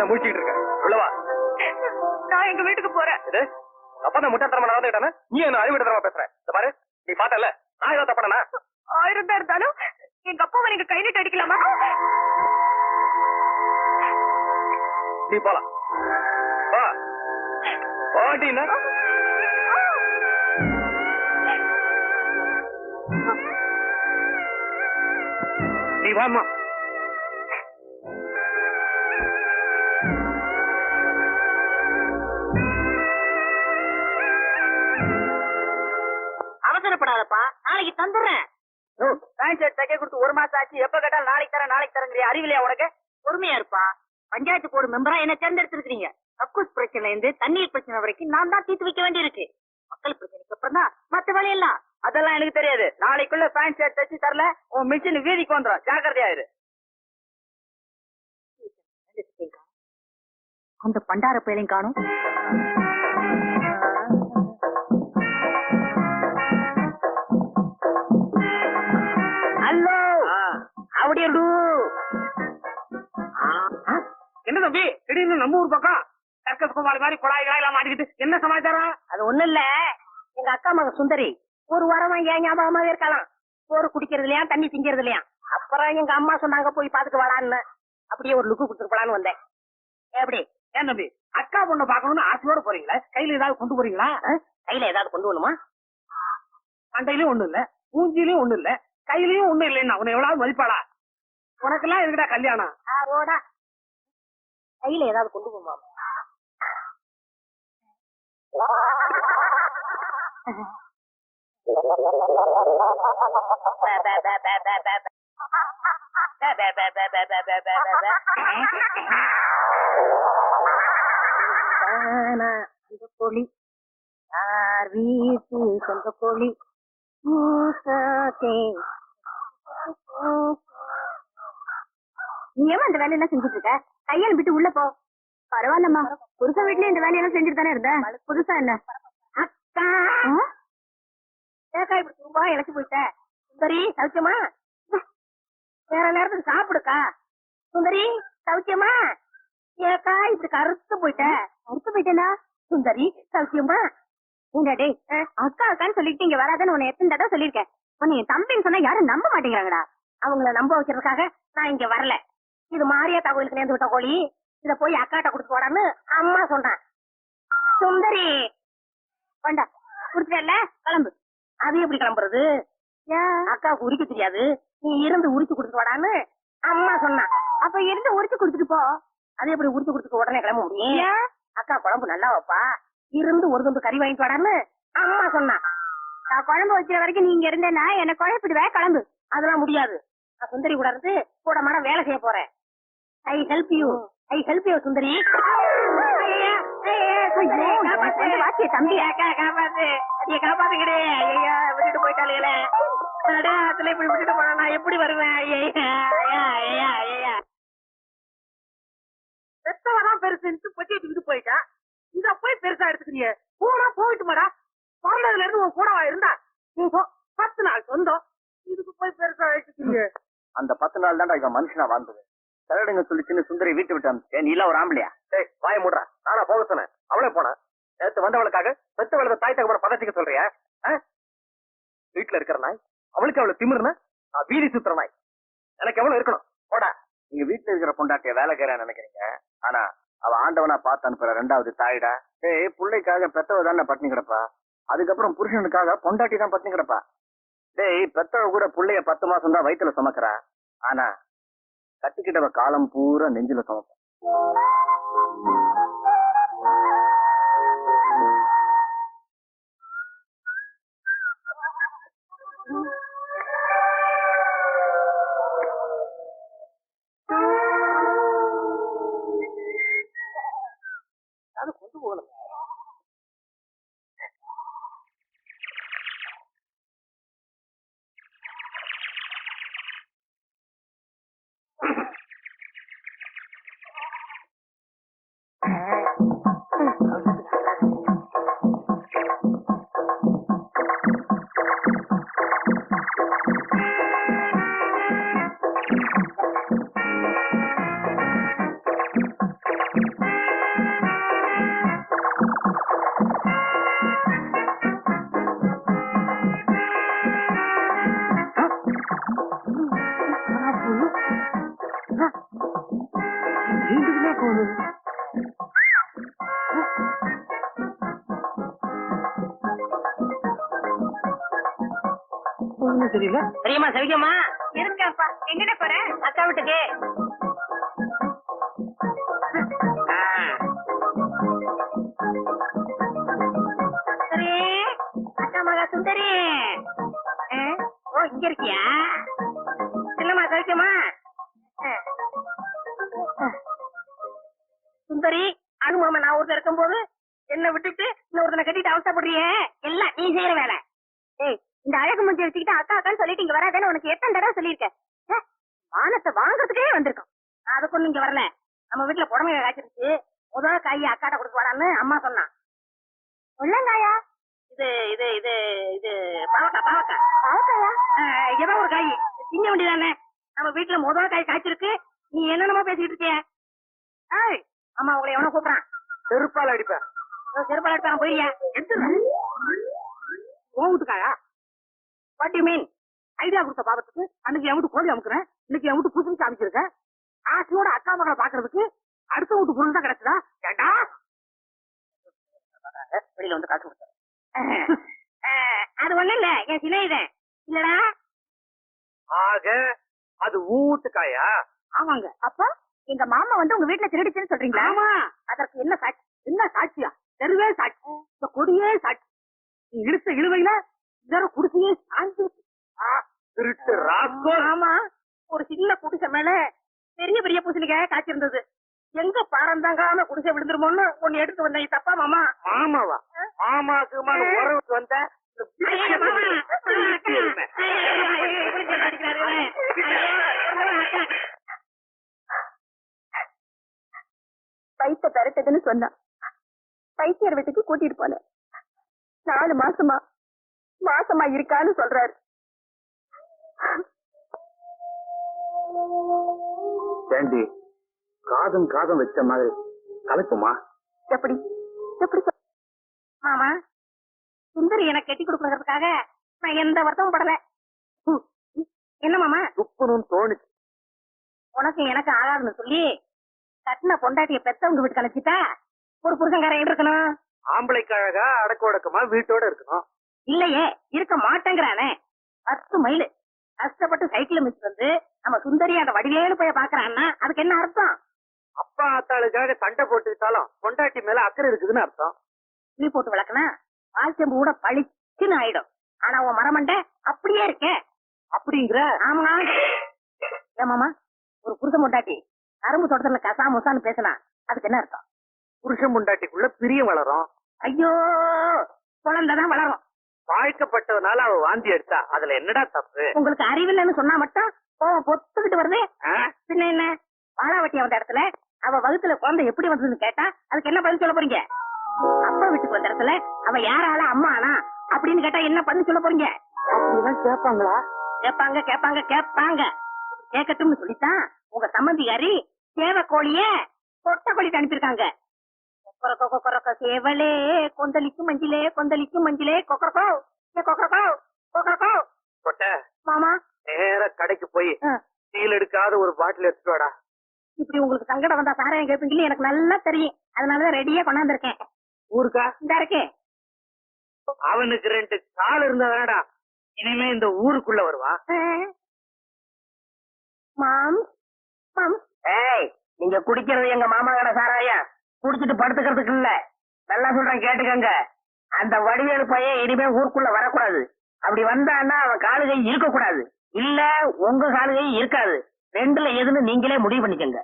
என்ன முடிச்சிட்டு இருக்க? உள்ளவா? நான் எங்க வீட்டுக்கு போறேன். இது? அப்பா தான் முட்டாத்தனமா நடந்துட்டானே நீ என்ன அறிவிடத்தனமா பேசுற? இந்த பாரு நீ பார்த்தல நான் ஏதாவது தப்பனா ஆயிரம் தான் இருந்தாலும் எங்க அப்பாவை நீங்க கை நீட்டு அடிக்கலாமா? நீ போலாம். வா. ஓட்டினா நீ வாமா அவசரப்படாதப்பா நாளைக்கு தந்துடுறேன். பேண்ட் ஷர்ட் தைக்க கொடுத்து ஒரு மாசம் ஆச்சு. எப்ப கேட்டாலும் நாளைக்கு தரேன் நாளைக்கு தரேங்கிறியா அறிவிலையா உனக்கு? பொறுமையா இருப்பா. பஞ்சாயத்து போர்டு மெம்பரா என்ன தேர்ந்தெடுத்திருக்கீங்க கக்கூஸ் பிரச்சனைல இருந்து தண்ணீர் பிரச்சனை வரைக்கும் நான் தான் தீர்த்து வைக்க வேண்டியிருக்கு. மக்கள் பிரச்சனைக்கு அப்புறம் தான் மத்த வேலையெல்லாம். அதெல்லாம் எனக்கு தெரியாது. நாளைக்குள்ள பேண்ட் ஷர்ட் தைச்சு தரல. உன் மிஷின் வீதிக்கு வந்துடும் ஜாக்கிரதையா இரு. அந்த பண்டார பேலையும் காணும். அப்படியே என்ன தம்பி? திடீர்னு நம்ம ஊர் பக்கம் சர்க்கஸ் குமாரி மாதிரி குழாய் எல்லாம் மாட்டிக்கிட்டு என்ன சமாச்சாரம்? அது ஒண்ணு இல்ல. எங்க அக்கா மகன் சுந்தரி ஒரு வாரமா ஏன் ஞாபகமாவே இருக்கலாம். சோறு குடிக்கிறது இல்லையா தண்ணி திங்கிறது இல்லையா அப்புறம் எங்க அம்மா சொன்னாங்க போய் பாத்துட்டு வாடான்னு. அப்படியே ஒரு லுக்கு கொடுத்துட்டு போலான்னு வந்தேன். எப்படி? ஏன் தம்பி? அக்கா பொண்ணை பார்க்கணும்னு ஆசையோட போறீங்களா? கையில ஏதாவது கொண்டு போறீங்களா? கையில ஏதாவது கொண்டு வரணுமா? மண்டையிலயும் ஒண்ணு இல்ல. மூஞ்சிலயும் ஒண்ணு இல்ல. கையிலயும் ஒண்ணு இல்லைன்னா உன்னை எவ்வளவு மதிப்பாளா? உனக்கெல்லாம் எதுக்குடா கல்யாணம்? ஆரோடா கையில ஏதாவது கொண்டு போமா அந்த கோழி. யார் வீட்டு சொந்த கோழி? மூசாத்தே. நீ ஏன் இந்த வேலையெல்லாம் செஞ்சுட்டு இருக்க கையால் விட்டு உள்ள போ. பரவாயில்லம்மா. புருஷன் வீட்லயே இந்த வேலையெல்லாம் செஞ்சுட்டு தானே இருந்த? புதுசா என்ன? அக்கா! ஏக்கா இப்படி சும்மா இழைச்சு போயிட்டேன் சுந்தரி சௌக்கியமா? வேற நேரத்துக்கு சாப்பிடுக்கா? சுந்தரி சௌக்கியமா? ஏக்கா இப்படி கருத்து போயிட்ட. கருத்து போயிட்டேனா? சுந்தரி சௌக்கியமா? ஏண்டா டேய் அக்கா அக்கான்னு சொல்லிட்டு இங்க வராதன்னு உன்னை எத்தனை தடவை சொல்லியிருக்கேன். உன்னை என் தம்பின்னு சொன்னா யாரும் நம்ப மாட்டேங்கிறாங்கடா. அவங்கள நம்ப வைக்கிறதுக்காக நான் இங்க வரல. இது மாரியாத்தா கோயிலுக்கு நேர்ந்து விட்ட கோழி இத போய் அக்காட்ட கொடுத்து போடான்னு அம்மா சொன்னான். சுந்தரி வேண்டா குடுத்துட்டல கிளம்பு. அது எப்படி கிளம்புறது? அக்காவுக்கு உரிக்க தெரியாது. நீ இருந்து உரிச்சு கொடுத்து வாடான்னு அம்மா சொன்னான். அப்ப இருந்து உரிச்சு கொடுத்துட்டு போ. அது எப்படி உரிச்சு கொடுத்துட்டு உடனே கிளம்ப முடியும்? அக்கா குழம்பு நல்லா வைப்பா. இருந்து ஒரு துண்டு கறி வாங்கிட்டு வாடான்னு அம்மா சொன்னான். நான் குழம்பு வைக்கிற வரைக்கும் நீ இங்க இருந்தேன்னா என்ன குழப்பிடுவே கிளம்பு. அதெல்லாம் முடியாது. நான் சுந்தரி கூட இருந்து கூட மாட வேலை செய்ய போறேன். I help you I help you Sundari வாச்சிய தம்பி. காப்பாத்து. அடிய காப்பாத்துக்கிடே. ஐயா விட்டுட்டு போயிட்டாலே நடுத்துல இப்படி விட்டுட்டு போனா நான் எப்படி வருவேன்? ஐயா ஐயா ஐயா ஐயா. பெத்தவதான் பெருசுன்னு பொட்டி வச்சுக்கிட்டு போயிட்டா. இத போய் பெருசா எடுத்துக்கிறீங்க போனா போயிட்டு மாடா பிறந்ததுல இருந்து உன் கூடவா இருந்தா. பத்து நாள் சொந்தம். இதுக்கு போய் பெருசா வச்சுக்கிறீங்க அந்த பத்து நாள் தான்டா இவன் மனுஷனா வாழ்ந்தது. தரடுங்க சொல்லி சின்ன சுந்தரி வீட்டு விட்டு அனுப்பிச்சேன் நீ ஒரு ஆம்பளையா? சரி வாய மூடுறா. நானா போக சொன்னேன். அவளே போனேன் நேற்று வந்தவளுக்காக பெத்த வளர்ந்த தாய் தகவல பதச்சிக்க சொல்றியா? ஆ? வீட்டுல இருக்கிற நாய். அவளுக்கு அவளை திமிருனா? நான் வீதி சுத்துற நாய். எனக்கு எவ்வளவு இருக்கணும்? போடா. நீங்க வீட்டுல இருக்கிற பொண்டாட்டிய வேலைக்காரன் நினைக்கிறீங்க. ஆனா அவ ஆண்டவனா பார்த்து அனுப்புற ரெண்டாவது தாயிடா. ஏய் பிள்ளைக்காக பெத்தவ தானே பட்டினி கிடப்பா? அதுக்கப்புறம் புருஷனுக்காக பொண்டாட்டி தான் பட்டினி கிடப்பா? டேய் பெத்தவ கூட பிள்ளைய பத்து மாசம் தான் வயித்துல சுமக்கிறா. ஆனா கட்டிக்கிட்டவ காலம் பூரா நெஞ்சில சுமப்பா ஒண்ணும் தெரியல. தெரியுமா சவிக்கமா இருக்கேன்ப்பா எங்கட போற? அக்கா வீட்டுக்கு. சுந்தரி அக்கா மகா சுந்தரி. ஆ? ஓ இங்க இருக்கியா? இல்லம்மா சவிக்கம்மா. சுந்தரி அது நான் ஒருத்தர் இருக்கும்போது என்ன விட்டுட்டு இன்னொருத்தனை கட்டிட்டு அவசரப்படுறியே? எல்லாம் நீ செய்யற வேலை ஏய் இந்த அழகு மூஞ்சி வச்சுக்கிட்டு அக்கா அக்கான்னு சொல்லிட்டு இங்க வராதேன்னு உனக்கு எத்தனை தடவை சொல்லியிருக்கேன் ச்சே, மானத்தை வாங்குறதுக்கே வந்திருக்கோம் அதுக்கு ஒண்ணு இங்க வரல. நம்ம வீட்டுல புடமை காய்ச்சிருச்சு. முதல் காய் அக்காட்ட கொடுத்துவாடான்னு அம்மா சொன்னான் உள்ளங்காயா இது இது இது இது பாவக்கா பாவக்கா பாவக்காயா? ஏதோ ஒரு காய். திங்க வேண்டியதானே? நம்ம வீட்டுல முதல் காய் காய்ச்சிருக்கு. நீ என்னென்னமோ பேசிக்கிட்டு இருக்கிய? ஏய் அம்மா உங்களை எவனோ கூப்பிடுறான். செருப்பால் அடிப்பேன் செருப்பால் எடுத்தாங்க போயியா. உன் வீட்டுக்காயா வாட் யூ மீன் ஐடியா கொடுத்த பாவத்துக்கு அன்னைக்கு என் வீட்டு கோழி அமுக்குறேன். இன்னைக்கு என் வீட்டு புதுசு காமிச்சிருக்கேன். ஆசையோட அக்கா மகளை பாக்குறதுக்கு அடுத்த வீட்டு பொருள் தான் கிடைச்சதா? ஏண்டா? வெளியில வந்து காசு கொடுத்தேன் அது ஒண்ணு இல்ல. என் இதன் இல்லடா. ஆக அது ஊட்டுக்காயா? ஆமாங்க. அப்பா எங்க மாமா வந்து உங்க வீட்டுல திருடிச்சுன்னு சொல்றீங்களா? ஆமா. அதற்கு என்ன சாட்சி என்ன சாட்சியா? தெருவே சாட்சி. இந்த கொடியே சாட்சி. நீ இழுத்த இழுவையில இதர குடிசையே சாஞ்சு திருட்டு ராஸ்கோ ஆமா. ஒரு சின்ன குடிசை மேல பெரிய பெரிய பூசணிக்காய காய்ச்சிருந்தது. எங்க பாரந்தாங்காம குடிசை விழுந்துருமோன்னு ஒன்னு எடுத்து வந்தேன். தப்பா மாமா? மாமாவா மாமாக்கு உறவுக்கு வந்த இந்த ஐயோ, மாமா. இவன். ஐயோ, அக்கா. வயித்த பெரட்டதுன்னு சொன்னான் பைத்தியர் வீட்டுக்கு கூட்டிட்டு போனேன். நாலு மாசமா மாசமா இருக்கான்னு சொல்றாரு. ஏண்டி காதும் காதும் வச்ச மாதிரி கலக்குமா? எப்படி? எப்படி மாமா சுந்தரி எனக்கு கட்டி கொடுக்கறதுக்காக நான் எந்த வருத்தமும் படல. என்ன மாமா? துப்புனும் தோணுச்சு. உனக்கு எனக்கு ஆகாதுன்னு சொல்லி கட்டின பொண்டாட்டிய பெத்தவங்க வீட்டுக்கு அனுப்பிச்சிட்டா ஒரு புருஷன்காரன் எங்க இருக்கணும்? ஆம்பளைக்கு அழகா அடக்க ஒடக்கமா வீட்டோட இருக்கணும். இல்லையே இருக்க மாட்டேங்கிறானே. பத்து மைல் கஷ்டப்பட்டு சைக்கிள் மிஸ் வந்து நம்ம சுந்தரி அந்த வடிவேலு போய் பாக்குறான்னா அதுக்கு என்ன அர்த்தம்? அப்பா ஆத்தாளுக்காக சண்டை போட்டுக்கிட்டாலும் பொண்டாட்டி மேல அக்கறை இருக்குதுன்னு அர்த்தம். நீ போட்டு விளக்குனா வாழ்க்கை கூட பளிச்சுன்னு ஆயிடும். ஆனா உன் மரமண்டை அப்படியே இருக்கே. அப்படிங்கிற? ஆமா. ஏமாமா ஒரு புருஷ பொண்டாட்டி கரும்பு தோட்டத்துல கசா முசான்னு பேசினா அதுக்கு என்ன அர்த்தம்? புருஷன் பொண்டாட்டிக்குள்ள பிரியம் வளரும். ஐயோ குழந்தைதான் வளரும். வாழ்க்கப்பட்டதுனால அவ வாந்தி எடுத்தா? அதுல என்னடா தப்பு? உங்களுக்கு அறிவில்லைன்னு சொன்னா மட்டும் கோவம் பொத்துக்கிட்டு வருது. ஆ? பின்ன என்ன? வாழாவட்டி வந்த இடத்துல அவ வகுத்துல குழந்தை எப்படி வந்ததுன்னு கேட்டா அதுக்கு என்ன பதில் சொல்ல போறீங்க? அப்பா வீட்டுக்கு வந்த இடத்துல அவ யாரால அம்மா ஆனா அப்படின்னு கேட்டா என்ன பதில் சொல்ல போறீங்க? அப்படிதான் கேட்பாங்களா? கேட்பாங்க கேட்பாங்க கேட்பாங்க. கேட்கட்டும்னு சொல்லித்தான் உங்க சம்மந்திகாரி சேவை கோழிய கொட்ட கோழிக்கு அனுப்பியிருக்காங்க. கொக்கரக்கோ கொக்கரக்கோ சேவலே கொந்தளிக்கும் மஞ்சிலே கொந்தளிக்கும் மஞ்சிலே கொக்கரக்கோ ஏ கொக்கரக்கோ கொக்கரக்கோ கொட்ட. மாமா? நேர கடைக்கு போய். சீல் எடுக்காத ஒரு பாட்டில் எடுத்துட்டு இப்படி உங்களுக்கு சங்கடம் வந்தா சாராயம் கேட்பீங்கன்னு எனக்கு நல்லா தெரியும். அதனாலதான் ரெடியா கொண்டாந்துருக்கேன். ஊருக்கா? இந்த இருக்கேன் அவனுக்கு ரெண்டு கால் இருந்தாடா இனிமே இந்த ஊருக்குள்ள வருவான் மாம் மாம். ஏய் நீங்க குடிக்கிறது எங்க மாமா கடை சாராயா குடிச்சிட்டு படுத்துக்கிறதுக்கு இல்ல. நல்லா சொல்றேன் கேட்டுக்கங்க. அந்த வடிவேலு பையன் இனிமே ஊருக்குள்ள வரக்கூடாது. அப்படி வந்தான்னா அவன் காலுகை இருக்க கூடாது இல்ல உங்க காலுகை இருக்காது. ரெண்டுல எதுன்னு நீங்களே முடிவு பண்ணிக்கங்க.